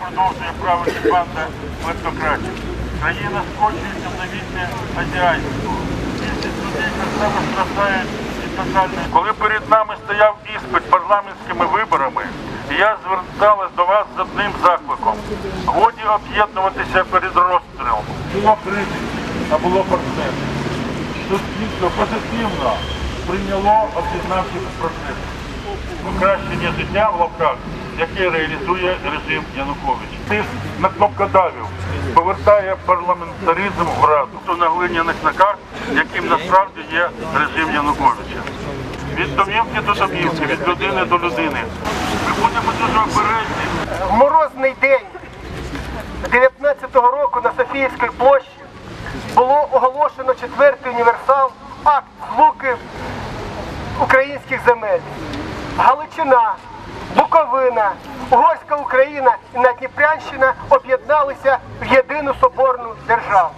продовжує правити банда клептократів. Країна скочується в новітнє азіатську. Більшість людей так само страждають від тотальної. Коли перед нами стояв іспит парламентськими виборами, я зверталась до вас з одним закликом. Годі об'єднуватися перед розстрілом. Було критики, а було партнерів. Суспільство позитивно прийняло об'єднавчий процес. Покращення життя в лапках, яке реалізує режим Януковича. Тиск на кнопкодавів повертає парламентаризм в раду на глиняних ногах, яким насправді є режим Януковича. Від домівки до домівки, від людини до людини. Ми будемо дуже обережні. В морозний день 19-го року на Софіївській площі було оголошено четвертий універсал, акт злуки українських земель. Галичина, Буковина, Угорська Україна і Надніпрянщина об'єдналися в єдину соборну державу.